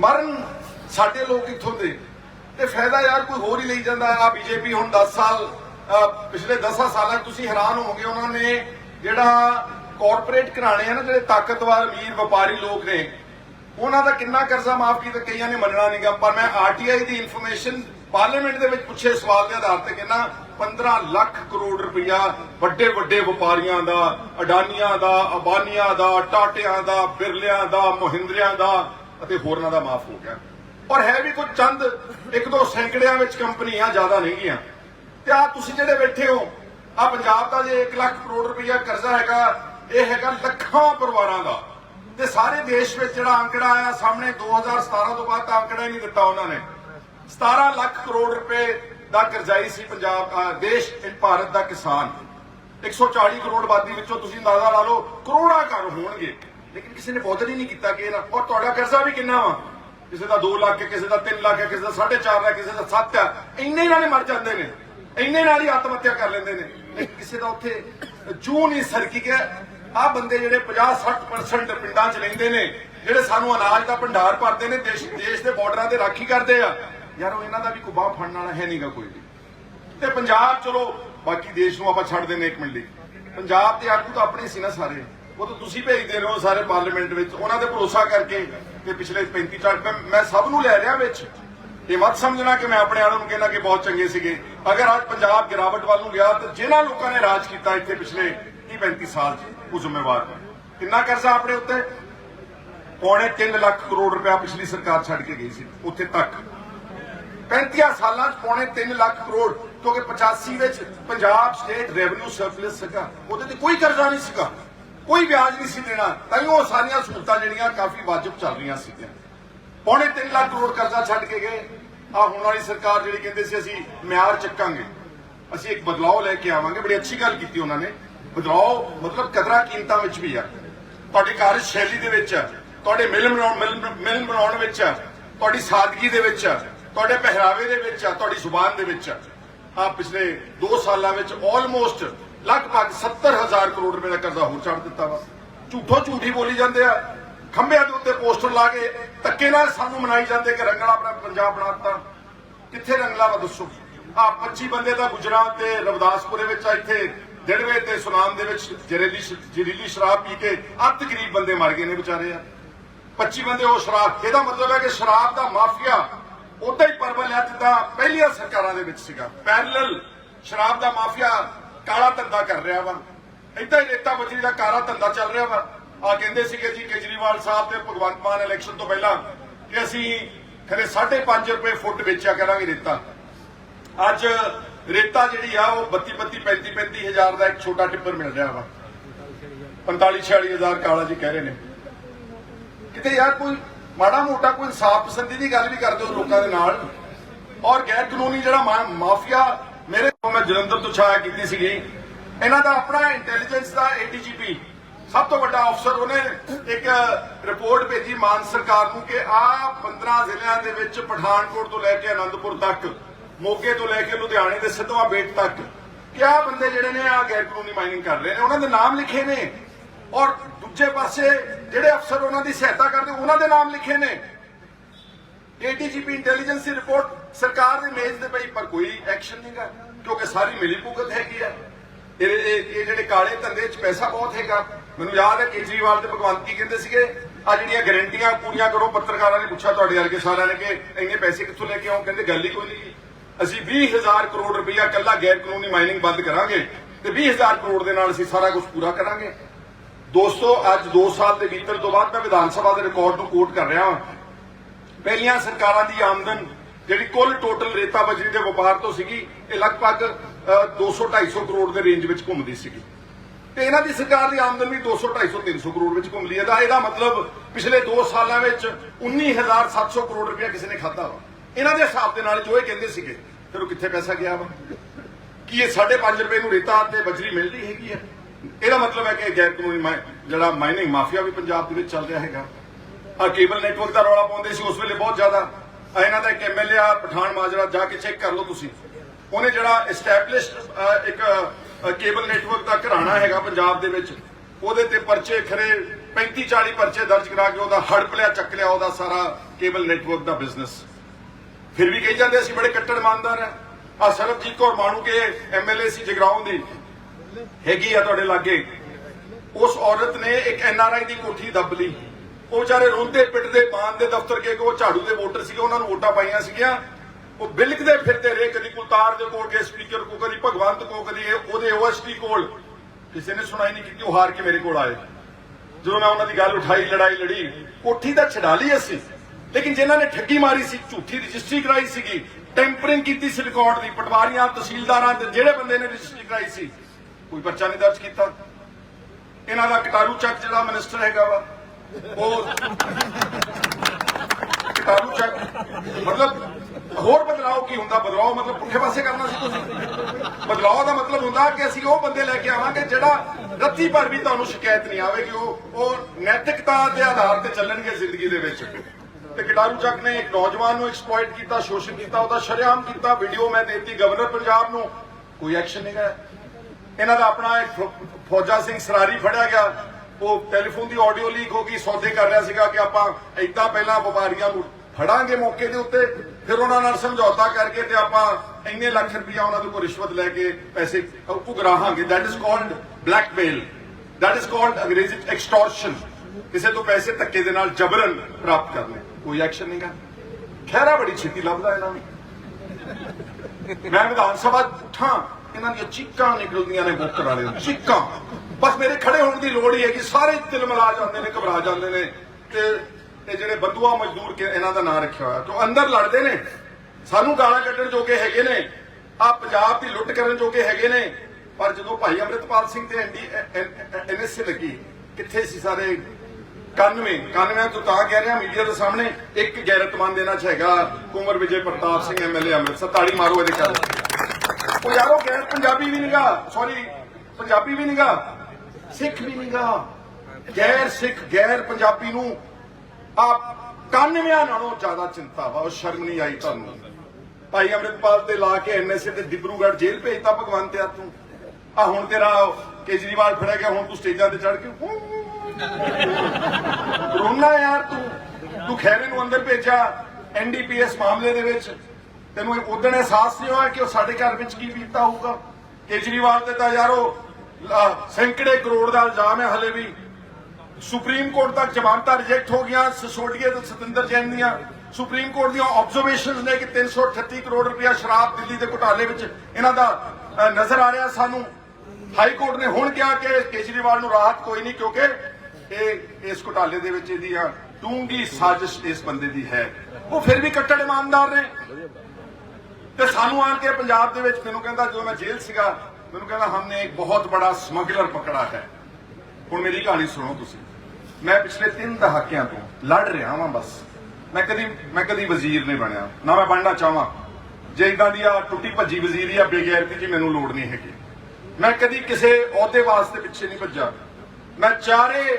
ਮਰਨ ਸਾਡੇ ਲੋਕ ਇੱਥੋਂ ਦੇ। ਤੇ ਫਾਇਦਾ ਯਾਰ ਕੋਈ ਹੋਰ ਹੀ ਲਈ ਜਾਂਦਾ ਆ ਬੀਜੇਪੀ ਹੁਣ 10 ਸਾਲ ਪਿਛਲੇ 10 ਸਾਲਾਂ ਤੁਸੀਂ ਹੈਰਾਨ ਹੋਵੋਗੇ ਉਹਨਾਂ ਨੇ ਜਿਹੜਾ ਕਾਰਪੋਰੇਟ ਘਰਾਣੇ ਆ ਨਾ ਜਿਹੜੇ ਤਾਕਤਵਰ, ਅਮੀਰ, ਵਪਾਰੀ ਲੋਕ ਨੇ, ਉਹਨਾਂ ਦਾ ਕਿੰਨਾ ਕਰਜ਼ਾ ਮਾਫ ਕੀਤਾ, ਕਈਆਂ ਨੇ ਮੰਨਣਾ ਨਹੀਂਗਾ ਪਰ ਮੈਂ ਆਰਟੀਆਈ ਦੀ ਇਨਫੋਰਮੇਸ਼ਨ ਪਾਰਲੀਮੈਂਟ ਦੇ ਵਿੱਚ ਪੁੱਛੇ ਸਵਾਲ ਦੇ ਆਧਾਰ ਤੇ ਕਹਿੰਦਾ 15 ਲੱਖ ਕਰੋੜ ਰੁਪਇਆ ਵੱਡੇ ਵੱਡੇ ਵਪਾਰੀਆਂ ਦਾ, ਅਡਾਨੀਆਂ ਦਾ, ਅਬਾਨੀਆਂ ਦਾ, ਟਾਟਿਆਂ ਦਾ, ਬਿਰਲਿਆਂ ਦਾ, ਮਹਿੰਦਰਿਆਂ ਦਾ ਅਤੇ ਹੋਰਨਾਂ ਦਾ ਮਾਫ ਹੋ ਗਿਆ। ਔਰ ਹੈ ਵੀ ਕੋਈ ਚੰਦ, ਇੱਕ ਦੋ ਸੈਂਕੜਿਆਂ ਵਿੱਚ ਕੰਪਨੀਆਂ ਜ਼ਿਆਦਾ ਨਹੀਂ ਗੀਆਂ ਤੇ ਆ ਤੁਸੀਂ ਜਿਹੜੇ ਬੈਠੇ ਹੋ ਆ ਪੰਜਾਬ ਦਾ ਜੇ 1 ਲੱਖ ਕਰੋੜ ਰੁਪਇਆ ਕਰਜ਼ਾ ਹੈਗਾ, ਇਹ ਹੈਗਾ ਲੱਖਾਂ ਪਰਿਵਾਰਾਂ ਦਾ। ਤੇ ਸਾਰੇ ਦੇਸ਼ ਵਿੱਚ ਜਿਹੜਾ ਅੰਕੜਾ ਆਇਆ ਸਾਹਮਣੇ 2017 ਤੋਂ ਬਾਅਦ ਤਾਂ ਅੰਕੜਾ ਹੀ ਨਹੀਂ ਦਿੱਤਾ ਉਹਨਾਂ ਨੇ। 17 ਲੱਖ ਕਰੋੜ ਰੁਪਏ ਦਾ ਕਰਜ਼ਾਈ ਸੀ ਪੰਜਾਬ ਦੇਸ਼ ਭਾਰਤ ਦਾ ਕਿਸਾਨ। 140 ਕਰੋੜ ਆਬਾਦੀ ਵਿੱਚੋਂ ਤੁਸੀਂ ਅੰਦਾਜ਼ਾ ਲਾ ਲਓ, ਕਰੋੜਾਂ ਘਰ ਹੋਣਗੇ। ਲੇਕਿਨ ਕਿਸੇ ਨੇ ਬੋਧਨ ਹੀ ਨਹੀਂ ਕੀਤਾ ਕਿ ਇਹਦਾ। ਔਰ ਤੁਹਾਡਾ ਕਰਜ਼ਾ ਵੀ ਕਿੰਨਾ ਵਾ? ਕਿਸੇ ਦਾ 2 ਲੱਖ ਹੈ, ਕਿਸੇ ਦਾ 3 ਲੱਖ ਹੈ, ਕਿਸੇ ਦਾ 4.5 ਹੈ, ਕਿਸੇ ਦਾ 7 ਹੈ। ਇੰਨੇ ਨਾਲ ਹੀ ਮਰ ਜਾਂਦੇ ਨੇ। ਇੰਨੇ ਨਾਲ ਹੀ ਆਤਮ ਹੱਤਿਆ ਕਰ ਲੈਂਦੇ ਨੇ। ਕਿਸੇ ਦਾ ਉੱਥੇ ਜੂ ਨਹੀਂ ਸਰਕੀ ਕਿ ਆ ਬੰਦੇ ਜਿਹੜੇ 50 60% ਪਿੰਡਾਂ 'ਚ ਰਹਿੰਦੇ ਨੇ, ਜਿਹੜੇ ਸਾਨੂੰ ਅਨਾਜ ਦਾ ਭੰਡਾਰ ਭਰਦੇ ਨੇ, ਦੇਸ਼ ਦੇਸ਼ ਦੇ ਬਾਰਡਰਾਂ ਤੇ ਰਾਖੀ ਕਰਦੇ ਆ। ਯਾਰ ਉਹ ਇਹਨਾਂ ਦਾ ਵੀ ਕੋਈ ਬਾਹ ਫੜਨ ਵਾਲਾ ਹੈ ਨਹੀਂਗਾ ਕੋਈ ਵੀ। ਤੇ ਪੰਜਾਬ, ਚਲੋ, ਬਾਕੀ ਦੇਸ਼ ਨੂੰ ਆਪਾਂ ਛੱਡ ਦਿੰਦੇ ਇੱਕ ਮਿੰਟ ਲਈ। ਪੰਜਾਬ ਦੇ ਆਗੂ ਤਾਂ ਆਪਣੇ ਸੀ ਨਾ ਸਾਰੇ। ਉਹ ਤਾਂ ਤੁਸੀਂ ਭੇਜਦੇ ਰਹੋ ਸਾਰੇ ਪਾਰਲੀਮੈਂਟ ਵਿੱਚ। ਉਹਨਾਂ ਤੇ ਭਰੋਸਾ ਕਰਕੇ ਤੇ ਪਿਛਲੇ 35 ਚਾਰ ਮੈਂ ਮੈਂ ਸਭ ਨੂੰ ਲੈ ਰਿਹਾ ਵਿੱਚ। ਇਹ ਮਤ ਸਮਝਣਾ ਕਿ ਮੈਂ ਆਪਣੇ ਆਪ ਨੂੰ ਕਹਿੰਦਾ ਕਿ ਬਹੁਤ ਚੰਗੇ ਸੀਗੇ। ਅਗਰ ਅੱਜ ਪੰਜਾਬ ਗਿਰਾਵਟ ਵੱਲ ਨੂੰ ਗਿਆ ਤਾਂ ਜਿਨ੍ਹਾਂ ਲੋਕਾਂ ਨੇ ਰਾਜ ਕੀਤਾ ਇੱਥੇ ਪਿਛਲੇ 30 35 ਸਾਲ ਉਹ ਜ਼ਿੰਮੇਵਾਰ ਨੇ। ਕਿੰਨਾ ਕਰਜ਼ਾ ਆਪਣੇ ਉੱਤੇ? ਪੌਣੇ 3 ਲੱਖ ਕਰੋੜ ਰੁਪਇਆ ਪਿਛਲੀ ਸਰਕਾਰ ਛੱਡ ਕੇ ਗਈ ਸੀ, ਉੱਥੇ ਤੱਕ। 35 ਸਾਲਾਂ ਚ ਪੌਣੇ 3 ਲੱਖ ਕਰੋੜ, ਕਿਉਂਕਿ 85 ਵਿੱਚ ਪੰਜਾਬ ਸਟੇਟ ਰੈਵਨਿਊ ਸਰਪਲਸ ਸੀਗਾ। ਉਹਦੇ ਤੇ ਕੋਈ ਕਰਜ਼ਾ ਨਹੀਂ ਸੀਗਾ। ਕੋਈ ਵਿਆਜ ਨਹੀਂ ਸੀ ਦੇਣਾ ਤਾਂ ਹੀ ਉਹ ਸਾਰੀਆਂ ਸਹੂਲਤਾਂ ਜਿਹੜੀਆਂ ਕਾਫੀ ਵਾਜਬ ਚੱਲ ਰਹੀਆਂ ਸੀਗੀਆਂ। ਪੌਣੇ 3 ਲੱਖ ਕਰੋੜ ਕਰਜ਼ਾ ਛੱਡ ਕੇ ਗਏ। ਆ ਹੁਣ ਵਾਲੀ ਸਰਕਾਰ ਜਿਹੜੀ ਕਹਿੰਦੇ ਸੀ, ਅਸੀਂ ਮਿਆਰ ਚੱਕਾਂਗੇ। ਅਸੀਂ ਇੱਕ ਬਦਲਾਅ ਲੈ ਕੇ ਆਵਾਂਗੇ। ਬੜੀ ਅੱਛੀ ਗੱਲ ਕੀਤੀ ਉਹਨਾਂ ਨੇ। ਬਦਲਾਅ ਮਤਲਬ ਕਦਰਾਂ ਕੀਮਤਾਂ ਵਿੱਚ ਵੀ ਆ। ਤੁਹਾਡੀ ਕਾਰਜ ਸ਼ੈਲੀ ਦੇ ਵਿੱਚ ਤੁਹਾਡੇ ਮਿਲ ਬਣਾਉਣ ਮਿਲ ਬਣਾਉਣ ਵਿੱਚ ਤੁਹਾਡੀ ਸਾਦਗੀ ਦੇ ਵਿੱਚ ਤੁਹਾਡੇ ਪਹਿਰਾਵੇ ਦੇ ਵਿੱਚ ਤੁਹਾਡੀ ਜ਼ੁਬਾਨ ਦੇ ਵਿੱਚ ਆ। ਆ ਪਿਛਲੇ 2 ਸਾਲਾਂ ਵਿੱਚ ਆਲਮੋਸਟ ਲਗਭਗ 70000 ਕਰੋੜ ਰੁਪਏ ਦਾ ਕਰਜ਼ਾ ਹੋਰ ਛੱਡ ਦਿੱਤਾ ਵਾ। ਝੂਠੋ ਝੂਠੀ ਬੋਲੀ ਜਾਂਦੇ ਆ। ਖੰਭਿਆਂ ਦੇ ਉੱਤੇ ਪੋਸਟਰ ਲਾ ਕੇ ਧੱਕੇ ਨਾਲ ਸਾਨੂੰ ਮਨਾਈ ਜਾਂਦੇ ਕਿ ਰੰਗਲਾ ਆਪਣਾ ਪੰਜਾਬ ਬਣਾਤਾ ਕਿੱਥੇ ਰੰਗਲਾ ਵਾ ਦੱਸੋ? ਆ 25 ਬੰਦੇ ਦਾ ਗੁਜਰਾਤ ਤੇ ਰਵਦਾਸਪੁਰੇ ਵਿੱਚ ਇੱਥੇ ਦਿੜਵੇ ਤੇ ਸੁਨਾਮ ਦੇ ਵਿੱਚ ਜ਼ਹਿਰੀਲੀ ਜ਼ਹਿਰੀਲੀ ਸ਼ਰਾਬ ਪੀ ਕੇ ਅੱਤ ਗਰੀਬ ਬੰਦੇ ਮਰ ਗਏ ਨੇ ਵਿਚਾਰੇ ਆ। 25 ਬੰਦੇ ਉਹ ਸ਼ਰਾਬ, ਇਹਦਾ ਮਤਲਬ ਹੈ ਕਿ ਸ਼ਰਾਬ ਦਾ ਮਾਫੀਆ ਉਦਾਂ ਹੀ ਪਰਬਲ ਹੈ ਜਿੱਦਾਂ ਪਹਿਲੀਆਂ ਸਰਕਾਰਾਂ ਦੇ ਵਿੱਚ ਸੀਗਾ। ਪੈਰਲਲ ਸ਼ਰਾਬ ਦਾ ਮਾਫੀਆ ਕਾਲਾ ਧੰਦਾ ਕਰ ਰਿਹਾ ਵਾ। ਏਦਾਂ ਹੀ ਰੇਤਾ ਬਜਰੀ ਦਾ ਕਾਲਾ ਧੰਦਾ ਚੱਲ ਰਿਹਾ ਵਾ। ਆ ਕਹਿੰਦੇ ਸੀਗੇ ਜੀ, ਕੇਜਰੀਵਾਲ ਸਾਹਿਬ ਤੇ ਭਗਵੰਤ ਮਾਨ ਇਲੈਕਸ਼ਨ ਤੋਂ ਪਹਿਲਾਂ ਕਿ ਅਸੀਂ ਖਰੇ 5.5 ਰੁਪਏ ਫੁੱਟ ਵੇਚਿਆ ਕਰਾਂਗੇ ਰੇਤਾ। ਅੱਜ ਰੇਤਾ ਜਿਹੜੀ ਆ, ਉਹ 32 32 35 35 ਹਜ਼ਾਰ ਦਾ ਇੱਕ ਛੋਟਾ ਟਿੱਪਰ ਮਿਲ ਰਿਹਾ ਵਾ। 45 46 ਹਜ਼ਾਰ ਕਾਲਾ ਜੀ ਕਹਿ ਰਹੇ ਨੇ। ਕਿਤੇ ਯਾਰ ਕੋਈ ਮਾੜਾ ਮੋਟਾ ਕੋਈ ਇਨਸਾਫ ਪਸੰਦੀ ਦੀ ਗੱਲ ਵੀ ਕਰਦੇ ਹੋ ਲੋਕਾਂ ਦੇ ਨਾਲ। ਔਰ ਗੈਰ ਕਾਨੂੰਨੀ ਜਿਹੜਾ ਮਾ- ਮਾਫੀਆ ਮੈਂ ਜਲੰਧਰ ਤੋਂ ਛਾਇਆ ਕੀਤੀ ਸੀਗੀ। ਇਹਨਾਂ ਦਾ ਆਪਣਾ ਇੰਟੈਲੀਜੈਂਸ ਦਾ ਏਡੀਜੀਪੀ ਸਭ ਤੋਂ ਵੱਡਾ ਅਫਸਰ ਉਹਨੇ ਇੱਕ ਰਿਪੋਰਟ ਭੇਜੀ ਮਾਨ ਸਰਕਾਰ ਨੂੰ ਕਿ ਆ 15 ਜ਼ਿਲ੍ਹਿਆਂ ਦੇ ਵਿੱਚ ਪਠਾਨਕੋਟ ਤੋਂ ਲੈ ਕੇ ਅਨੰਦਪੁਰ ਤੱਕ, ਮੋਗੇ ਤੋਂ ਲੈ ਕੇ ਲੁਧਿਆਣੇ ਦੇ ਸਿੱਧਵਾਂ ਬੇਟ ਤੱਕ, ਕਿਆ ਬੰਦੇ ਜਿਹੜੇ ਨੇ ਆ ਗੈਰ ਕਾਨੂੰਨੀ ਮਾਈਨਿੰਗ ਕਰ ਰਹੇ ਨੇ? ਉਹਨਾਂ ਦੇ ਨਾਮ ਲਿਖੇ ਨੇ। ਔਰ ਦੂਜੇ ਪਾਸੇ ਜਿਹੜੇ ਅਫਸਰ ਉਹਨਾਂ ਦੀ ਸਹਾਇਤਾ ਕਰਦੇ, ਉਹਨਾਂ ਦੇ ਨਾਮ ਲਿਖੇ ਨੇ। ਏਟੀਜੀਪੀ ਇੰਟੈਲੀਜੈਂਸ ਦੀ ਰਿਪੋਰਟ ਸਰਕਾਰ ਦੇ ਮੇਜ਼ ਤੇ ਪਈ, ਪਰ ਕੋਈ ਐਕਸ਼ਨ ਨਹੀਂ ਕਰ ਕਿਉਂਕਿ ਸਾਰੀ ਮਿਲੀ ਭੁਗਤ ਹੈਗੀ ਆ। ਇਹ ਇਹ ਜਿਹੜੇ ਕਾਲੇ ਧੰਦੇ 'ਚ ਪੈਸਾ ਬਹੁਤ ਹੈਗਾ। ਮੈਨੂੰ ਯਾਦ ਹੈ ਕੇਜਰੀਵਾਲ ਤੇ ਭਗਵੰਤ ਕੀ ਕਹਿੰਦੇ ਸੀਗੇ, ਆ ਜਿਹੜੀਆਂ ਗਾਰੰਟੀਆਂ ਪੂਰੀਆਂ ਕਰੋ, ਪੱਤਰਕਾਰਾਂ ਨੇ ਪੁੱਛਿਆ ਤੁਹਾਡੇ ਵਰਗੇ ਸਾਰਿਆਂ ਨੇ ਕਿ ਇੰਨੇ ਪੈਸੇ ਕਿੱਥੋਂ ਲੈ ਕੇ ਆਉਂ ਕਹਿੰਦੇ, ਗੱਲ ਹੀ ਕੋਈ ਨਹੀਂ। ਅਸੀਂ 20000 ਕਰੋੜ ਰੁਪਇਆ ਕੱਲਾ ਗੈਰ ਕਾਨੂੰਨੀ ਮਾਈਨਿੰਗ ਬੰਦ ਕਰਾਂਗੇ ਤੇ 20000 ਕਰੋੜ ਦੇ ਨਾਲ ਅਸੀਂ ਸਾਰਾ ਕੁਝ ਪੂਰਾ ਕਰਾਂਗੇ। ਦੋਸਤੋ, ਅੱਜ 2 ਸਾਲ ਦੇ ਬੀਤਣ ਤੋਂ ਬਾਅਦ ਮੈਂ ਵਿਧਾਨ ਸਭਾ ਦੇ ਰਿਕਾਰਡ ਨੂੰ ਕੋਟ ਕਰ ਰਿਹਾ ਹਾਂ। ਪਹਿਲੀਆਂ ਸਰਕਾਰਾਂ ਦੀ ਆਮਦਨ ਜਿਹੜੀ ਕੁੱਲ ਟੋਟਲ ਰੇਤਾ ਬਜਰੀ ਦੇ ਵਪਾਰ ਤੋਂ ਸੀਗੀ, ਇਹ ਲਗਭਗ 200 250 ਕਰੋੜ ਦੇ ਰੇਂਜ ਵਿੱਚ ਘੁੰਮਦੀ ਸੀਗੀ। ਤੇ ਇਹਨਾਂ ਦੀ ਸਰਕਾਰ ਦੀ ਆਮਦਨ ਵੀ 200 250 300 ਕਰੋੜ ਵਿੱਚ ਘੁੰਮਦੀ ਹੈ। ਦਾ ਇਹਦਾ ਮਤਲਬ ਪਿਛਲੇ 2 ਸਾਲਾਂ ਵਿੱਚ 19700 ਕਰੋੜ ਰੁਪਇਆ ਕਿਸੇ ਨੇ ਖਾਦਾ ਵਾ। ਇਹਨਾਂ ਦੇ ਹਿਸਾਬ ਦੇ ਨਾਲ ਜੋ ਇਹ ਕਹਿੰਦੇ ਸੀਗੇ, ਫਿਰ ਉਹ ਕਿੱਥੇ ਪੈਸਾ ਗਿਆ ਵਾ? ਕੀ ਇਹ 5.5 ਰੁਪਏ ਨੂੰ ਰੇਤਾ ਤੇ ਬਜਰੀ ਮਿਲਦੀ ਹੈਗੀ ਹੈ ਇਹਦਾ ਮਤਲਬ ਹੈ ਕਿ ਗੈਰ ਕਾਨੂੰਨੀ ਮਾਈ- ਜਿਹੜਾ ਮਾਈਨਿੰਗ ਮਾਫੀਆ ਵੀ ਪੰਜਾਬ ਦੇ ਵਿੱਚ ਚੱਲ ਰਿਹਾ ਹੈਗਾ। ਆ ਕੇਬਲ ਨੈਟਵਰਕ ਦਾ ਰੌਲਾ ਪਾਉਂਦੇ ਸੀ, ਉਸ ਵੇਲੇ ਬਹੁਤ ਜ਼ਿਆਦਾ ਇਹਨਾਂ ਦਾ ਇੱਕ ਐਮਐਲਏ ਆ, ਪਠਾਨ ਮਾਜਰਾ, ਜਾ ਕੇ ਚੈੱਕ ਕਰ ਲਓ ਤੁਸੀਂ। ਉਹਨੇ ਜਿਹੜਾ ਐਸਟੈਬਲਿਸ਼ਡ ਇੱਕ ਕੇਬਲ ਨੈਟਵਰਕ ਦਾ ਘਰਾਣਾ ਹੈਗਾ ਪੰਜਾਬ ਦੇ ਵਿੱਚ। ਉਹਦੇ ਤੇ ਪਰਚੇ ਖਰੇ 35 40 ਪਰਚੇ ਦਰਜ ਕਰਾ ਕੇ ਉਹਦਾ ਹੜਪ ਲਿਆ, ਚੱਕ ਲਿਆ ਉਹਦਾ ਸਾਰਾ ਕੇਬਲ ਨੈਟਵਰਕ ਦਾ ਬਿਜ਼ਨਸ ਫਿਰ ਵੀ ਕਹੀ ਜਾਂਦੇ ਅਸੀਂ ਬੜੇ ਕੱਟੜ ਇਮਾਨਦਾਰ ਆ। ਆ ਸਰਬਜੀਤ ਕੌਰ ਮਾਣੂ ਕੇ ਐਮਐਲਏ ਸੀ ਜਗਰਾਉਂ ਦੀ। ਹੈਗੀ ਆ ਤੁਹਾਡੇ ਲਾਗੇ। ਉਸ ਔਰਤ ਨੇ ਇੱਕ ਐਨਆਰਆਈ ਦੀ ਕੋਠੀ ਦੱਬ ਲਈ। ਉਹ ਵਿਚਾਰੇ ਰੋਂਦੇ ਪਿੱਟਦੇ ਬਾਨ ਦੇ ਦਫ਼ਤਰ ਕੇ ਕੋ ਝਾੜੂ ਦੇ ਵੋਟਰ ਸੀਗੇ, ਉਹਨਾਂ ਨੂੰ ਵੋਟਾਂ ਪਾਈਆਂ ਸੀਗੀਆਂ। ਉਹ ਬਿਲਕਦੇ ਫਿਰਦੇ ਰਹੇ ਕਦੀ ਕੁਲਤਾਰ ਦੇ ਕੋਲ ਗਏ, ਸਪੀਕਰ ਕੋ ਕਦੀ ਭਗਵੰਤ ਕੋ ਕਦੀ ਉਹਦੇ ਓਐਸਟੀ ਕੋਲ। ਕਿਸੇ ਨੇ ਸੁਣਾਈ ਨਹੀਂ ਕੀਤੀ ਉਹ ਹਾਰ ਕੇ ਮੇਰੇ ਕੋਲ ਆਏ। ਜਦੋਂ ਮੈਂ ਉਹਨਾਂ ਦੀ ਗੱਲ ਉਠਾਈ, ਲੜਾਈ ਲੜੀ, ਕੋਠੀ ਤਾਂ ਛਡਾ ਲਈ ਅਸੀਂ। ਲੇਕਿਨ ਜਿਨ੍ਹਾਂ ਨੇ ਠੱਗੀ ਮਾਰੀ ਸੀ, ਝੂਠੀ ਰਜਿਸਟਰੀ ਕਰਾਈ ਸੀਗੀ, ਟੈਂਪਰਿੰਗ ਕੀਤੀ ਸੀ ਰਿਕਾਰਡ ਦੀ, ਪਟਵਾਰੀਆਂ, ਤਹਿਸੀਲਦਾਰਾਂ ਤੇ ਜਿਹੜੇ ਬੰਦੇ ਨੇ ਰਜਿਸਟਰੀ ਕਰਾਈ ਸੀ, ਕੋਈ ਪਰਚਾ ਨਹੀਂ ਦਰਜ ਕੀਤਾ। ਇਹਨਾਂ ਦਾ ਕਟਾਰੂ ਚੱਕ ਜਿਹੜਾ ਮਿਨਿਸਟਰ ਹੈਗਾ ਵਾ ਉਹ ਕਟਾਰੂ ਚੱਕ ਮਤਲਬ ਹੋਰ ਬਦਲਾਅ ਕੀ ਹੁੰਦਾ? ਬਦਲਾਅ ਮਤਲਬ ਪੁੱਠੇ ਪਾਸੇ ਕਰਨਾ ਸੀ ਤੁਸੀਂ। ਬਦਲਾਅ ਦਾ ਮਤਲਬ ਹੁੰਦਾ ਕਿ ਅਸੀਂ ਉਹ ਬੰਦੇ ਲੈ ਕੇ ਆਵਾਂਗੇ ਜਿਹੜਾ ਰੱਤੀ ਭਰ ਵੀ ਤੁਹਾਨੂੰ ਸ਼ਿਕਾਇਤ ਨਹੀਂ ਆਵੇਗੀ। ਉਹ ਉਹ ਨੈਤਿਕਤਾ ਦੇ ਆਧਾਰ ਤੇ ਚੱਲਣਗੇ ਜ਼ਿੰਦਗੀ ਦੇ ਵਿੱਚ। ਤੇ ਕਟਾਰੂ ਚੱਕ ਨੇ ਇੱਕ ਨੌਜਵਾਨ ਨੂੰ ਐਕਸਪਲੋਇਟ ਕੀਤਾ, ਸ਼ੋਸ਼ਣ ਕੀਤਾ, ਉਹਦਾ ਸ਼ਰੇਆਮ ਕੀਤਾ। ਵੀਡੀਓ ਮੈਂ ਦੇਤੀ ਗਵਰਨਰ ਪੰਜਾਬ ਨੂੰ। ਕੋਈ ਐਕਸ਼ਨ ਨਹੀਂ ਗਿਆ ਇਹਨਾਂ ਦਾ ਆਪਣਾ ਇੱਕ ਫੌਜਾ ਸਿੰਘ ਸਰਾਰੀ ਫੜਿਆ ਗਿਆ। ਉਹ ਟੈਲੀਫੋਨ ਦੀ ਆਡੀਓ ਲੀਕ ਹੋ ਗਈ, ਸੌਦੇ ਕਰ ਰਿਹਾ ਸੀਗਾ ਕਿ ਆਪਾਂ ਏਦਾਂ ਪਹਿਲਾਂ ਵਪਾਰੀਆਂ ਨੂੰ ਫੜਾਂਗੇ ਮੌਕੇ ਦੇ ਉੱਤੇ, ਫਿਰ ਉਹਨਾਂ ਨਾਲ ਸਮਝੌਤਾ ਕਰਕੇ ਤੇ ਆਪਾਂ ਇੰਨੇ ਲੱਖ ਰੁਪਇਆ ਉਹਨਾਂ ਦੇ ਕੋਲ ਰਿਸ਼ਵਤ ਲੈ ਕੇ ਪੈਸੇ ਉਗਰਾਹਾਂਗੇ। That is called blackmail that is called Angrezi extortion ਕਿਸੇ ਤੋਂ ਪੈਸੇ ਧੱਕੇ ਦੇ ਨਾਲ ਜਬਰਨ ਪ੍ਰਾਪਤ ਕਰਨੇ। ਕੋਈ ਐਕਸ਼ਨ ਨਹੀਂਗਾ ਖੈਰਾ ਬੜੀ ਛੇਤੀ ਲੱਭਦਾ ਇਹਨਾਂ ਨੂੰ ਮੈਂ ਵਿਧਾਨ ਸਭਾ 'ਚ ਉੱਠਾਂ, ਇਹਨਾਂ ਦੀਆਂ ਚੀਕਾਂ ਨਿਕਲਦੀਆਂ ਨੇ ਬੁੱਕਰ ਵਾਲੇ ਚੀਕਾਂ। ਬਸ ਮੇਰੇ ਖੜੇ ਹੋਣ ਦੀ ਲੋੜ ਹੀ ਹੈ ਕਿ ਸਾਰੇ ਤਿਲ ਮਿਲਾ ਜਾਂਦੇ ਨੇ, ਘਬਰਾ ਜਾਂਦੇ ਨੇ। ਤੇ ਇਹ ਜਿਹੜੇ ਬੰਦੂਆ ਮਜ਼ਦੂਰ ਕੇ ਇਹਨਾਂ ਦਾ ਨਾਂ ਰੱਖਿਆ ਹੋਇਆ। ਤੋਂ ਅੰਦਰ ਲੜਦੇ ਨੇ। ਸਾਨੂੰ ਗਾਲਾਂ ਕੱਢਣ ਜੋਗੇ ਹੈਗੇ ਨੇ। ਆ ਪੰਜਾਬ ਦੀ ਲੁੱਟ ਕਰਨ ਜੋਗੇ ਹੈਗੇ ਨੇ। ਪਰ ਜਦੋਂ ਭਾਈ ਅੰਮ੍ਰਿਤਪਾਲ ਸਿੰਘ ਤੇ ਐਨਡੀ ਐਨਐਸਏ ਲੱਗੀ, ਕਿੱਥੇ ਸੀ ਸਾਰੇ? 91 91 ਤੋਂ ਤਾਂ ਕਹਿ ਰਿਹਾ ਮੀਡੀਆ ਦੇ ਸਾਹਮਣੇ, ਇੱਕ ਗੈਰਤਮੰਦ ਇਹਨਾਂ ਚ ਹੈਗਾ ਕੁਮਰ ਵਿਜੇ ਪ੍ਰਤਾਪ ਸਿੰਘ ਐਮਐਲਏ ਅੰਮ੍ਰਿਤਸਰ ਤਾੜੀ ਮਾਰੋ ਇਹਦੇ ਕਰ ਉਹ ਯਾਰੋ ਗੈਰ ਪੰਜਾਬੀ ਵੀ ਨਹੀਂਗਾ ਸੌਰੀ ਪੰਜਾਬੀ ਵੀ ਨਹੀਂਗਾ ਸਿੱਖ ਵੀ ਨਹੀਂਗਾ ਗੈਰ ਸਿੱਖ, ਗੈਰ ਪੰਜਾਬੀ ਨੂੰ ਆ 91 ਨਾਲੋਂ ਜ਼ਿਆਦਾ ਚਿੰਤਾ ਵਾ, ਉਹ ਸ਼ਰਮ ਨਹੀਂ ਆਈ ਤੁਹਾਨੂੰ। ਭਾਈ ਅੰਮ੍ਰਿਤਪਾਲ ਤੇ ਲਾ ਕੇ ਐਨਐਸਏ ਤੇ ਡਿਬਰੂਗੜ੍ਹ ਜੇਲ੍ਹ ਭੇਜਤਾ ਭਗਵੰਤ ਆ ਤੂੰ ਆ ਹੁਣ ਤੇਰਾ ਕੇਜਰੀਵਾਲ ਫੜਿਆ ਗਿਆ, ਹੁਣ ਤੂੰ ਸਟੇਜਾਂ ਤੇ ਚੜ ਕੇ ਰੋਣਾ ਯਾਰ ਤੂੰ ਤੂੰ ਖੈਰੇ ਨੂੰ ਅੰਦਰ ਭੇਜਿਆ ਐਨਡੀਪੀਐਸ ਮਾਮਲੇ ਦੇ ਵਿੱਚ। ਤੈਨੂੰ ਉਦੋਂ ਅਹਿਸਾਸ ਨਹੀਂ ਹੋਇਆ ਕਿ ਉਹ ਸਾਡੇ ਘਰ ਵਿੱਚ ਕੀ ਬੀਤਦਾ ਹੋਊਗਾ? ਕੇਜਰੀਵਾਲ ਤੇ ਤਾਂ ਯਾਰੋ ਲਾ- ਸੈਂਕੜੇ ਕਰੋੜ ਦਾ ਇਲਜ਼ਾਮ ਹੈ ਹਲੇ ਵੀ। ਸੁਪਰੀਮ ਕੋਰਟ ਤੱਕ ਜ਼ਮਾਨਤਾਂ ਰਿਜੈਕਟ ਹੋ ਗਈਆਂ ਸਿਸੋਡੀਆ ਤੇ ਸਤਿੰਦਰ ਜੈਨ ਦੀਆਂ। ਸੁਪਰੀਮ ਕੋਰਟ ਦੀਆਂ ਆਬਜ਼ਰਵੇਸ਼ਨਸ ਨੇ ਕਿ 338 ਕਰੋੜ ਰੁਪਇਆ ਸ਼ਰਾਬ ਦਿੱਲੀ ਦੇ ਘੁਟਾਲੇ ਵਿੱਚ ਇਹਨਾਂ ਦਾ ਨਜ਼ਰ ਆ ਰਿਹਾ ਸਾਨੂੰ। ਹਾਈ ਕੋਰਟ ਨੇ ਹੁਣ ਕਿਹਾ ਕਿ ਕੇਜਰੀਵਾਲ ਨੂੰ ਰਾਹਤ ਕੋਈ ਨਹੀਂ ਕਿਉਂਕਿ ਇਹ, ਇਸ ਘੁਟਾਲੇ ਦੇ ਵਿੱਚ ਇਹਦੀ ਆ ਡੂੰਗੀ ਸਾਜ਼ਿਸ਼ ਇਸ ਬੰਦੇ ਦੀ ਹੈ। ਉਹ ਫਿਰ ਵੀ ਕੱਟੜ ਇਮਾਨਦਾਰ ਨੇ। ਤੇ ਸਾਨੂੰ ਆਣ ਕੇ ਪੰਜਾਬ ਦੇ ਵਿੱਚ ਮੈਨੂੰ ਕਹਿੰਦਾ ਜਦੋਂ ਮੈਂ ਜੇਲ੍ਹ ਸੀਗਾ ਮੈਨੂੰ ਕਹਿੰਦਾ, ਹਮਨੇ ਇੱਕ ਬਹੁਤ ਬੜਾ ਸਮਗਲਰ ਪਕੜਾ ਹੈ। ਹੁਣ ਮੇਰੀ ਕਹਾਣੀ ਸੁਣੋ ਤੁਸੀਂ। ਮੈਂ ਪਿਛਲੇ 3 ਦਹਾਕਿਆਂ ਤੋਂ ਲੜ ਰਿਹਾ ਹਾਂ ਬਸ। ਮੈਂ ਕਦੀ ਮੈਂ ਕਦੀ ਵਜ਼ੀਰ ਨਹੀਂ ਬਣਿਆ। ਨਾ ਮੈਂ ਬਣਨਾ ਚਾਹਾਂ। ਜੇ ਇਦਾਂ ਦੀ ਆ ਟੁੱਟੀ ਭੱਜੀ ਵਜ਼ੀਰੀ ਆ ਬੇਗੈਰਤੀ ਜੀ, ਮੈਨੂੰ ਲੋੜ ਨਹੀਂ ਹੈਗੀ। ਮੈਂ ਕਦੀ ਕਿਸੇ ਅਹੁਦੇ ਵਾਸਤੇ ਪਿੱਛੇ ਨਹੀਂ ਭੱਜਾ ਮੈਂ ਚਾਰੇ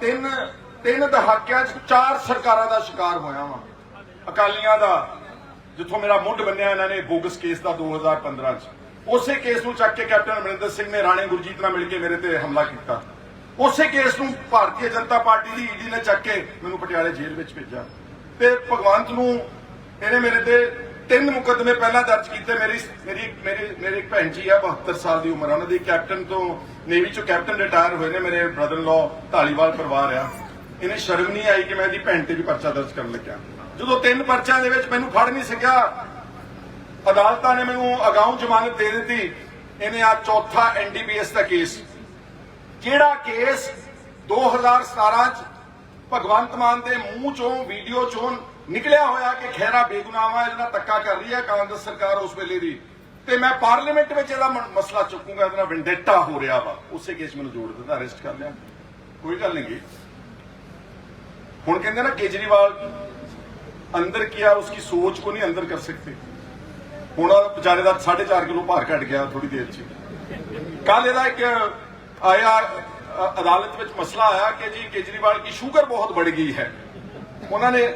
ਤਿੰਨ ਤਿੰਨ ਦਹਾਕਿਆਂ ਚ ਚਾਰ ਸਰਕਾਰਾਂ ਦਾ ਸ਼ਿਕਾਰ ਹੋਇਆ ਵਾਂ। ਅਕਾਲੀਆਂ ਦਾ, ਜਿੱਥੋਂ ਮੇਰਾ ਮੁੱਢ ਬੰਨਿਆ ਇਹਨਾਂ ਨੇ ਬੋਗਸ ਕੇਸ ਦਾ 2015 ਚ। ਉਸੇ ਕੇਸ ਨੂੰ ਚੱਕ ਕੇ ਕੈਪਟਨ ਅਮਰਿੰਦਰ ਸਿੰਘ ਨੇ ਰਾਣੇ ਗੁਰਜੀਤ ਨਾਲ ਮਿਲ ਕੇ ਮੇਰੇ ਤੇ ਹਮਲਾ ਕੀਤਾ। ਉਸੇ ਕੇਸ ਨੂੰ ਭਾਰਤੀ ਜਨਤਾ ਪਾਰਟੀ ਦੀ ਈਡੀ ਨੇ ਚੱਕ ਕੇ ਮੈਨੂੰ ਪਟਿਆਲੇ ਜੇਲ੍ਹ ਵਿੱਚ ਭੇਜਿਆ। ਤੇ ਭਗਵੰਤ ਨੂੰ ਇਹਨੇ ਮੇਰੇ ਤੇ ਤਿੰਨ ਮੁਕੱਦਮੇ ਪਹਿਲਾਂ ਦਰਜ ਕੀਤੇ। ਮੇਰੀ ਮੇਰੀ ਮੇਰੀ ਮੇਰੀ ਭੈਣ ਜੀ ਆ 72 ਸਾਲ ਦੀ ਉਮਰ ਆ। ਉਹਨਾਂ ਦੀ ਕੈਪਟਨ ਤੋਂ ਨੇਵੀ ਚੋਂ ਕੈਪਟਨ ਰਿਟਾਇਰ ਹੋਏ ਨੇ। ਮੇਰੇ ਬ੍ਰਦਰ ਲੋ ਢਾਲੀਵਾਲ ਪਰਿਵਾਰ ਆ। ਇਹਨੇ ਸ਼ਰਮ ਨਹੀਂ ਆਈ ਕਿ ਮੈਂ ਇਹਦੀ ਭੈਣ ਤੇ ਵੀ ਪਰਚਾ ਦਰਜ ਕਰਨ ਲੱਗਿਆ। ਜਦੋਂ ਤਿੰਨ ਪਰਚਿਆਂ ਦੇ ਵਿੱਚ ਮੈਨੂੰ ਫੜ ਨਹੀਂ ਸਕਿਆ ਅਦਾਲਤਾਂ ਨੇ ਮੈਨੂੰ ਅਗਾਉਂ ਜ਼ਮਾਨਤ ਦੇ ਦਿੱਤੀ। ਇਹਨੇ ਆ ਚੌਥਾ ਐਨਡੀਪੀਐਸ ਦਾ ਕੇਸ। ਜਿਹੜਾ ਕੇਸ? 2017 ਚ ਭਗਵੰਤ ਮਾਨ ਦੇ ਮੂੰਹ ਚੋਂ, ਵੀਡੀਓ ਚੋਂ ਨਿਕਲਿਆ ਹੋਇਆ ਕਿ ਖੈਰਾ ਬੇਗੁਨਾਹਾਂ ਇਹਦਾ ਤੱਕਾ ਕਰ ਰਹੀ ਹੈ ਕਾਂਗਰਸ ਸਰਕਾਰ ਉਸ ਵੇਲੇ ਦੀ। ਤੇ ਮੈਂ ਪਾਰਲੀਮੈਂਟ ਵਿੱਚ ਇਹਦਾ ਮਸਲਾ ਚੁੱਕੂਗਾ, ਇਹਦਾ ਵਿੰਡੈਟਾ ਹੋ ਰਿਹਾ ਵਾ। ਉਸੇ ਕੇਸ ਮੈਨੂੰ ਜੋੜ ਦਿੱਤਾ ਅਰੈਸਟ ਕਰ ਲਿਆ। ਕੋਈ ਗੱਲ ਨਹੀਂ ਹੁਣ ਕਹਿੰਦੇ ਨਾ ਕੇਜਰੀਵਾਲ ਅੰਦਰ ਕੀਆ ਉਸ ਸੋਚ ਕੋ ਨਹੀਂ ਅੰਦਰ ਕਰ ਸਕਤੇ ਹੁਣ ਉਹ ਵਿਚਾਰੇ ਦਾ 4.5 ਕਿਲੋ ਭਾਰ ਘਟ ਗਿਆ ਥੋੜੀ ਦੇਰ ਚ। ਕੱਲ ਇਹਦਾ ਇੱਕ ਆਇਆ ਅਦਾਲਤ ਵਿੱਚ ਮਸਲਾ ਆਇਆ ਕਿ ਜੀ ਕੇਜਰੀਵਾਲ ਦੀ ਸ਼ੂਗਰ ਬਹੁਤ ਵੱਧ ਗਈ ਹੈ। ਉਹਨਾਂ ਨੇ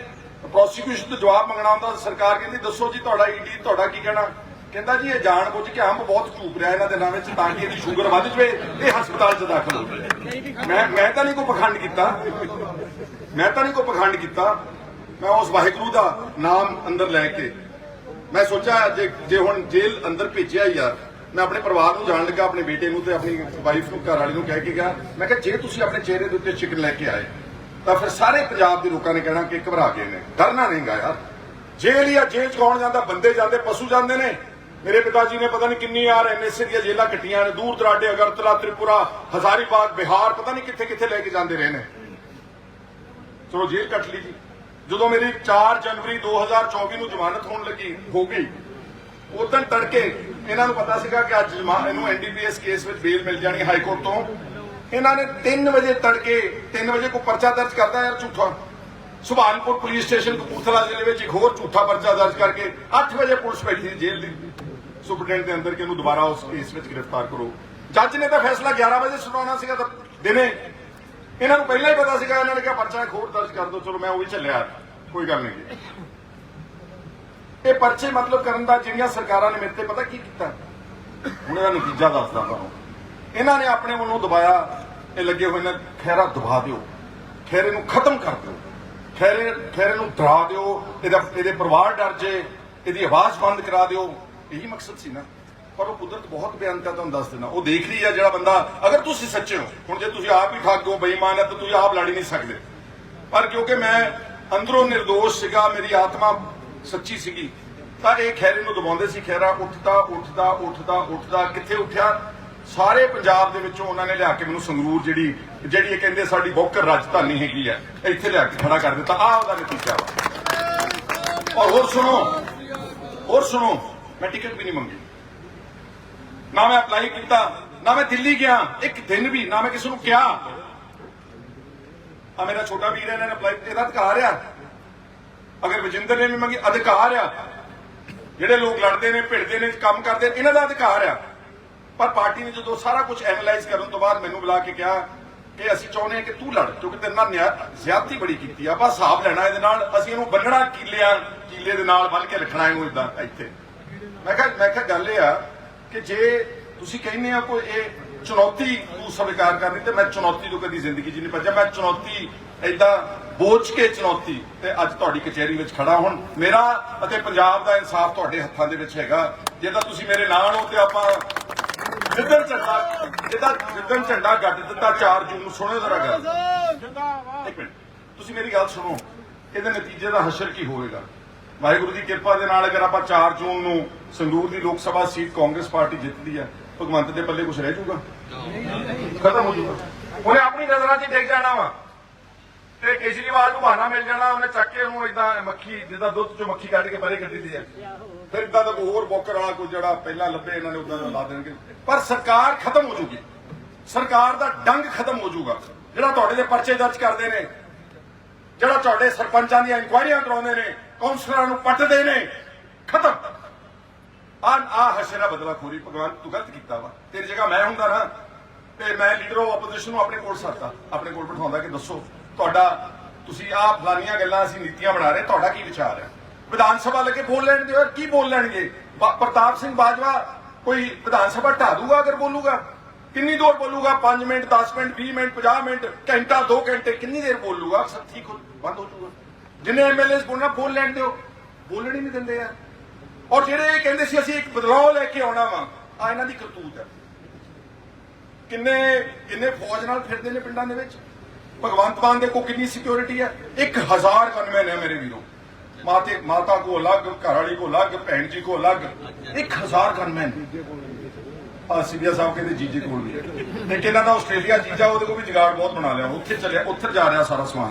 ਪ੍ਰੋਸੀਕਿਊਸ਼ਨ ਤੋਂ ਜਵਾਬ ਮੰਗਣਾ ਹੁੰਦਾ, ਸਰਕਾਰ ਕਹਿੰਦੀ, ਦੱਸੋ ਜੀ ਤੁਹਾਡਾ ਈਡੀ ਤੁਹਾਡਾ ਕੀ ਕਹਿਣਾ? ਕਹਿੰਦਾ ਜੀ, ਇਹ ਜਾਣ ਬੁੱਝ ਕੇ ਅੰਬ ਬਹੁਤ ਝੂਪ ਰਿਹਾ ਇਹਨਾਂ ਦੇ ਨਾਂ ਵਿੱਚ ਤਾਂ ਕਿ ਇਹਦੀ ਸ਼ੂਗਰ ਵੱਧ ਜਵੇ, ਇਹ ਹਸਪਤਾਲ 'ਚ ਦਾਖਲ ਹੋ ਜਾਵੇ। ਮੈਂ ਮੈਂ ਤਾਂ ਨਹੀਂ ਕੋਈ ਪਖੰਡ ਕੀਤਾ। ਮੈਂ ਤਾਂ ਨਹੀਂ ਕੋਈ ਪਖੰਡ ਕੀਤਾ। ਮੈਂ ਉਸ ਵਾਹਿਗੁਰੂ ਦਾ ਨਾਮ ਅੰਦਰ ਲੈ ਕੇ ਮੈਂ ਸੋਚਿਆ ਜੇ ਜੇ ਹੁਣ ਜੇਲ੍ਹ ਅੰਦਰ ਭੇਜਿਆ ਯਾਰ ਮੈਂ ਆਪਣੇ ਪਰਿਵਾਰ ਨੂੰ ਜਾਣ ਲੱਗਾ, ਆਪਣੇ ਬੇਟੇ ਨੂੰ ਤੇ ਆਪਣੀ ਵਾਈਫ ਨੂੰ, ਘਰ ਵਾਲੀ ਨੂੰ ਕਹਿ ਕੇ ਗਿਆ। ਮੈਂ ਕਿਹਾ, ਜੇ ਤੁਸੀਂ ਆਪਣੇ ਚਿਹਰੇ ਦੇ ਉੱਤੇ ਚਿਕਨ ਲੈ ਕੇ ਆਏ, ਤਾਂ ਫਿਰ ਸਾਰੇ ਪੰਜਾਬ ਦੇ ਲੋਕਾਂ ਨੇ ਕਹਿਣਾ ਕਿ ਘਬਰਾ ਗਏ ਨੇ। ਡਰਨਾ ਨਹੀਂਗਾ ਯਾਰ। ਜੇਲ੍ਹ ਜਾਂ ਜੇਲ੍ਹ ਚ ਕੌਣ ਜਾਂਦਾ? ਬੰਦੇ ਜਾਂਦੇ, ਪਸ਼ੂ ਜਾਂਦੇ ਨੇ। ਮੇਰੇ ਪਿਤਾ ਜੀ ਨੇ ਪਤਾ ਨਹੀਂ ਕਿੰਨੀ ਯਾਰ ਐਨਐਸਏ ਦੀਆਂ ਜੇਲ੍ਹਾਂ ਕੱਟੀਆਂ ਨੇ। ਦੂਰ ਦਰਾਡੇ, ਅਗਰਤਲਾ, ਤ੍ਰਿਪੁਰਾ, ਹਜ਼ਾਰੀਬਾਗ, ਬਿਹਾਰ, ਪਤਾ ਨਹੀਂ ਕਿੱਥੇ ਕਿੱਥੇ ਲੈ ਕੇ ਜਾਂਦੇ ਰਹੇ ਨੇ। ਚਲੋ, ਜੇਲ੍ਹ ਕੱਟ ਲਈ ਜੀ। ਜਦੋਂ ਮੇਰੀ 4 ਜਨਵਰੀ 2024 ਨੂੰ ਜ਼ਮਾਨਤ ਹੋਣ ਲੱਗੀ, ਹੋ ਗਈ ਉਦੋਂ ਤੜਕੇ ਇਹਨਾਂ ਨੂੰ ਪਤਾ ਸੀਗਾ ਕਿ ਅੱਜ ਇਹਨੂੰ ਐਨਡੀਪੀਐਸ ਕੇਸ ਵਿੱਚ ਬੇਲ ਮਿਲ ਜਾਣੀ ਹਾਈ ਕੋਰਟ ਤੋਂ। ਇਹਨਾਂ ਨੇ 3 ਵਜੇ ਤੜਕੇ 3 ਵਜੇ ਕੋ ਪਰਚਾ ਦਰਜ ਕਰਦਾ ਯਾਰ ਝੂਠਾ? ਸੁਭਾਨਪੁਰ ਪੁਲਿਸ ਸਟੇਸ਼ਨ ਕਪੂਰਥਲਾ ਜ਼ਿਲ੍ਹੇ ਵਿੱਚ ਇੱਕ ਹੋਰ ਝੂਠਾ ਪਰਚਾ ਦਰਜ ਕਰਕੇ 8 ਵਜੇ ਪੁਲਿਸ ਬੈਠੀ ਸੀ ਜੇਲ੍ਹ ਦੀ। ਸੁਪਰਡੈਂਟ ਦੇ ਅੰਦਰ ਕਿ ਇਹਨੂੰ ਦੁਬਾਰਾ ਉਸ ਕੇਸ ਵਿੱਚ ਗ੍ਰਿਫਤਾਰ ਕਰੋ। ਜੱਜ ਨੇ ਤਾਂ ਫੈਸਲਾ 11 ਵਜੇ ਸੁਣਾਉਣਾ ਸੀਗਾ ਤਾਂ ਦਿਨੇ ਇਹਨਾਂ ਨੂੰ ਪਹਿਲਾਂ ਹੀ ਪਤਾ ਸੀਗਾ, ਇਹਨਾਂ ਨੇ ਕਿਹਾ ਪਰਚਾ ਇੱਕ ਦਰਜ ਕਰ ਦਿਓ, ਚਲੋ ਮੈਂ ਉਹ ਵੀ ਚੱਲਿਆ। ਕੋਈ ਗੱਲ ਨਹੀਂ ਇਹ ਪਰਚੇ ਮਤਲਬ ਕਰਨ ਦਾ ਜਿਹੜੀਆਂ ਸਰਕਾਰਾਂ ਨੇ ਮੇਰੇ ਤੇ ਪਤਾ ਕੀ ਕੀਤਾ? ਹੁਣ ਇਹਦਾ ਨਤੀਜਾ ਦੱਸਦਾ ਤੁਹਾਨੂੰ ਇਹਨਾਂ ਨੇ ਆਪਣੇ ਵੱਲੋਂ ਦਬਾਇਆ, ਇਹ ਲੱਗੇ ਹੋਏ ਨੇ ਖੈਰਾ ਦਬਾ ਦਿਓ। ਖੈਰੇ ਨੂੰ ਖਤਮ ਕਰ ਦਿਓ। ਖੈਰੇ ਖੈਰੇ ਨੂੰ ਡਰਾ ਦਿਓ। ਇਹਦਾ ਇਹਦੇ ਪਰਿਵਾਰ ਡਰ ਜੇ, ਇਹਦੀ ਆਵਾਜ਼ ਬੰਦ ਕਰਾ ਦਿਓ। ਇਹੀ ਮਕਸਦ ਸੀ ਨਾ। ਪਰ ਉਹ ਕੁਦਰਤ ਬਹੁਤ ਬੇਅੰਤ ਹੈ ਤੁਹਾਨੂੰ ਦੱਸ ਦੇਣਾ ਉਹ ਦੇਖ ਰਹੀ ਆ ਜਿਹੜਾ ਬੰਦਾ, ਅਗਰ ਤੁਸੀਂ ਸੱਚੇ ਹੋ, ਹੁਣ ਜੇ ਤੁਸੀਂ ਆਪ ਹੀ ਠੱਗ ਹੋ, ਬੇਈਮਾਨ ਹੈ ਤਾਂ ਤੁਸੀਂ ਆਪ ਲੜ ਹੀ ਨਹੀਂ ਸਕਦੇ। ਪਰ ਕਿਉਂਕਿ ਮੈਂ ਅੰਦਰੋਂ નિર્ਦੋਸ਼ ਸੀਗਾ, ਮੇਰੀ ਆਤਮਾ ਸੱਚੀ ਸੀਗੀ, ਤਾਂ ਇਹ ਖੈਰੇ ਨੂੰ ਦਬਾਉਂਦੇ ਸੀ, ਖੈਰਾ ਉੱਠਦਾ ਉੱਠਦਾ ਉੱਠਦਾ ਉੱਠਦਾ, ਕਿੱਥੇ ਉੱਠਿਆ? ਸਾਰੇ ਪੰਜਾਬ ਦੇ ਵਿੱਚੋਂ ਉਹਨਾਂ ਨੇ ਲਿਆ ਕੇ ਮੈਨੂੰ ਸੰਗਰੂਰ ਜਿਹੜੀ ਜਿਹੜੀ ਇਹ ਕਹਿੰਦੇ ਸਾਡੀ ਬੋਕਰ ਰਾਜਧਾਨੀ ਹੈਗੀ ਹੈ ਇੱਥੇ ਲਿਆ ਕੇ ਖੜਾ ਕਰ ਦਿੱਤਾ। ਆਹ ਉਹਦਾ ਨਤੀਜਾ ਵਾ। ਔਰ ਹੋਰ ਸੁਣੋ ਹੋਰ ਸੁਣੋ, ਮੈਂ ਟਿਕਟ ਵੀ ਨਹੀਂ ਮੰਗੀ। ਨਾ ਮੈਂ ਅਪਲਾਈ ਕੀਤਾ, ਨਾ ਮੈਂ ਦਿੱਲੀ ਗਿਆ, ਇੱਕ ਦਿਨ ਵੀ, ਨਾ ਮੈਂ ਕਿਸੇ ਨੂੰ ਕਿਹਾ। ਆ ਮੇਰਾ ਛੋਟਾ ਵੀਰ ਹੈ, ਇਹਨਾਂ ਨੇ ਅਪਲਾਈ ਇਹਦਾ ਅਧਿਕਾਰ ਆ। ਅਗਰ ਵਜਿੰਦਰ ਨੇ ਵੀ ਮੰਗੀ, ਅਧਿਕਾਰ ਆ। ਜਿਹੜੇ ਲੋਕ ਲੜਦੇ ਨੇ, ਭਿੜਦੇ ਨੇ, ਕੰਮ ਕਰਦੇ ਇਹਨਾਂ ਦਾ ਅਧਿਕਾਰ ਆ। ਪਰ ਪਾਰਟੀ ਨੇ ਜਦੋਂ ਸਾਰਾ ਕੁਝ ਐਨਲਾਈਜ਼ ਕਰਨ ਤੋਂ ਬਾਅਦ ਮੈਨੂੰ ਬੁਲਾ ਕੇ ਕਿਹਾ ਕਿ ਅਸੀਂ ਚਾਹੁੰਦੇ ਹਾਂ ਕਿ ਤੂੰ ਲੜ, ਕਿਉਂਕਿ ਤੇਰੇ ਨਾਲ ਜ਼ਿਆਦਤੀ ਬੜੀ ਕੀਤੀ ਆ। ਆਪਾਂ ਹਿਸਾਬ ਲੈਣਾ ਇਹਦੇ ਨਾਲ, ਅਸੀਂ ਇਹਨੂੰ ਬੰਨਣਾ ਕੀਲਿਆਂ, ਕੀਲੇ ਦੇ ਨਾਲ ਬੰਨ ਕੇ ਰੱਖਣਾ ਇਹਨੂੰ ਇਦਾਂ ਇੱਥੇ। ਮੈਂ ਕਿਹਾ ਮੈਂ ਕਿਹਾ ਗੱਲ ਇਹ ਆ ਕਿ ਜੇ ਤੁਸੀਂ ਕਹਿੰਦੇ ਆ ਕੋਈ ਇਹ ਚੁਣੌਤੀ ਨੂੰ ਸਵੀਕਾਰ ਕਰਨੀ ਤੇ ਮੈਂ ਚੁਣੌਤੀ ਤੋਂ ਕਦੀ ਜ਼ਿੰਦਗੀ 'ਚ ਨਹੀਂ ਭੱਜਿਆ। ਮੈਂ ਚੁਣੌਤੀ, ਏਦਾਂ ਬੋਝ ਕੇ ਚੁਣੌਤੀ, ਤੇ ਅੱਜ ਤੁਹਾਡੀ ਕਚਹਿਰੀ ਵਿੱਚ ਖੜਾ ਹੁਣ। ਮੇਰਾ ਅਤੇ ਪੰਜਾਬ ਦਾ ਇਨਸਾਫ ਤੁਹਾਡੇ ਹੱਥਾਂ ਦੇ ਵਿੱਚ ਹੈਗਾ। ਜੇ ਤਾਂ ਤੁਸੀਂ ਮੇਰੇ ਨਾਲ ਹੋ ਤੇ ਆਪਾਂ ਜਿੱਦਣ ਝੰਡਾ ਜਿੱਦਾਂ ਜਿੱਦਣ ਝੰਡਾ ਗੱਡ ਦਿੱਤਾ 4 ਜੂਨ ਨੂੰ, ਸੁਣਿਓ ਜ਼ਰਾ ਗੱਲ। ਇੱਕ ਮਿੰਟ, ਤੁਸੀਂ ਮੇਰੀ ਗੱਲ ਸੁਣੋ। ਇਹਦੇ ਨਤੀਜੇ ਦਾ ਹਸ਼ਰ ਕੀ ਹੋਵੇਗਾ ਵਾਹਿਗੁਰੂ ਦੀ ਕਿਰਪਾ ਦੇ ਨਾਲ ਅਗਰ ਆਪਾਂ 4 ਜੂਨ ਨੂੰ ਸੰਗਰੂਰ ਦੀ ਲੋਕ ਸਭਾ ਸੀਟ ਕਾਂਗਰਸ ਪਾਰਟੀ ਜਿੱਤਦੀ ਹੈ, ਭਗਵੰਤ ਦੇ ਪੱਲੇ ਕੁਝ ਰਹਿ ਜਾਊਗਾ? ਖਤਮ ਹੋ ਜਾਊਗਾ। ਉਹਨੇ ਆਪਣੀ ਨਜ਼ਰਾਂ 'ਚ ਡਿੱਗ ਜਾਣਾ ਵਾ। ਤੇ ਕੇਜਰੀਵਾਲ ਨੂੰ ਬਹਾਨਾ ਮਿਲ ਜਾਣਾ, ਉਹਨੇ ਚੱਕ ਕੇ ਉਹਨੂੰ ਇਦਾਂ ਮੱਖੀ, ਜਿੱਦਾਂ ਦੁੱਧ ਚੋਂ ਮੱਖੀ ਕੱਢ ਕੇ ਪਰੇ ਕੱਢੀ ਦੀ ਹੈ। ਫਿਰ ਇਦਾਂ ਦਾ ਕੋਈ ਹੋਰ ਬੋਕਰ ਵਾਲਾ ਕੋਈ ਜਿਹੜਾ ਪਹਿਲਾਂ ਲੱਭੇ, ਇਹਨਾਂ ਨੇ ਉਦਾਂ ਦਾ ਲਾ ਦੇਣਗੇ। ਪਰ ਸਰਕਾਰ ਖਤਮ ਹੋ ਜੂਗੀ ਸਰਕਾਰ ਦਾ ਡੰਗ ਖਤਮ ਹੋ ਜਾਊਗਾ। ਜਿਹੜਾ ਤੁਹਾਡੇ ਦੇ ਪਰਚੇ ਦਰਜ ਕਰਦੇ ਨੇ, ਜਿਹੜਾ ਤੁਹਾਡੇ ਸਰਪੰਚਾਂ ਦੀਆਂ ਇਨਕੁਆਇਰੀਆਂ ਕਰਾਉਂਦੇ ਨੇ ਕੌਂਸਲਰਾਂ ਨੂੰ ਪੱਟਦੇ ਨੇ। ਖਤਮ। ਆ ਆ ਹਸ਼ਰਾ ਬਦਲਾਖੋਰੀ, ਭਗਵਾਨ, ਤੂੰ ਗਲਤ ਕੀਤਾ ਵਾ। ਤੇਰੀ ਜਗ੍ਹਾ ਮੈਂ ਹੁੰਦਾ ਨਾ ਤੇ ਮੈਂ ਲੀਡਰ ਆਫ ਆਪੋਜੀਸ਼ਨ ਨੂੰ ਆਪਣੇ ਕੋਲ ਸਾਦਾ ਆਪਣੇ ਕੋਲ ਬਿਠਾਉਂਦਾ ਕਿ ਦੱਸੋ, ਤੁਹਾਡਾ ਤੁਸੀਂ ਆਹ ਫਲਾਨੀਆਂ ਗੱਲਾਂ ਅਸੀਂ ਨੀਤੀਆਂ ਬਣਾ ਰਹੇ, ਤੁਹਾਡਾ ਕੀ ਵਿਚਾਰ ਹੈ? ਵਿਧਾਨ ਸਭਾ ਲੱਗੇ ਬੋਲ ਲੈਣ ਦਿਓ ਕੀ ਬੋਲ ਲੈਣਗੇ? ਪ੍ਰਤਾਪ ਸਿੰਘ ਬਾਜਵਾ ਕੋਈ ਵਿਧਾਨ ਸਭਾ ਢਾ ਦੂਗਾ ਅਗਰ ਬੋਲੂਗਾ? ਕਿੰਨੀ ਦੇਰ ਬੋਲੂਗਾ? 5 ਮਿੰਟ 10 ਮਿੰਟ 20 ਮਿੰਟ 50 ਮਿੰਟ, ਘੰਟਾ 2 ਘੰਟੇ ਕਿੰਨੀ ਦੇਰ ਬੋਲੂਗਾ? ਸਭ ਠੀਕ ਬੰਦ ਹੋ ਜਾਊਗਾ। ਜਿੰਨੇ ਐਮਐਲਏਸ ਬੋਲਣਾ ਬੋਲ ਲੈਣ ਦਿਓ, ਬੋਲਣ ਹੀ ਨਹੀਂ ਦਿੰਦੇ ਆ। ਔਰ ਜਿਹੜੇ ਕਹਿੰਦੇ ਸੀ, ਅਸੀਂ ਇੱਕ ਬਦਲਾਅ ਲੈ ਕੇ ਆਉਣਾ ਵਾ ਆ ਇਹਨਾਂ ਦੀ ਕਰਤੂਤ ਹੈ ਕਿੰਨੇ ਕਿੰਨੇ ਫੌਜ ਨਾਲ ਫਿਰਦੇ ਨੇ ਪਿੰਡਾਂ ਦੇ ਵਿੱਚ? ਭਗਵੰਤ ਮਾਨ ਦੇ ਕੋ ਕਿੰਨੀ ਸਿਕਿਉਰਿਟੀ ਹੈ 1000 ਗਨਮੈਨ ਹੈ ਮੇਰੇ ਵੀਰੋ। ਮਾਤੇ, ਮਾਤਾ ਕੋ ਅਲੱਗ, ਘਰ ਵਾਲੀ ਕੋ ਅਲੱਗ, ਭੈਣ ਜੀ ਕੋ ਅਲੱਗ। 1000 ਗਨਮੈਨ ਆ ਸੀਬੀਆ ਸਾਹਿਬ ਕਹਿੰਦੇ ਜੀਜੇ ਕੋਲ ਵੀ। ਹੈ। ਤੇ ਕਿਹਨਾਂ ਦਾ ਆਸਟ੍ਰੇਲੀਆ ਜੀਜਾ ਉਹਦੇ ਕੋਲ ਵੀ ਜਗਾੜ ਬਹੁਤ ਬਣਾ ਲਿਆ। ਉੱਥੇ ਚੱਲਿਆ, ਉੱਥੇ ਜਾ ਰਿਹਾ ਸਾਰਾ ਸਮਾਨ।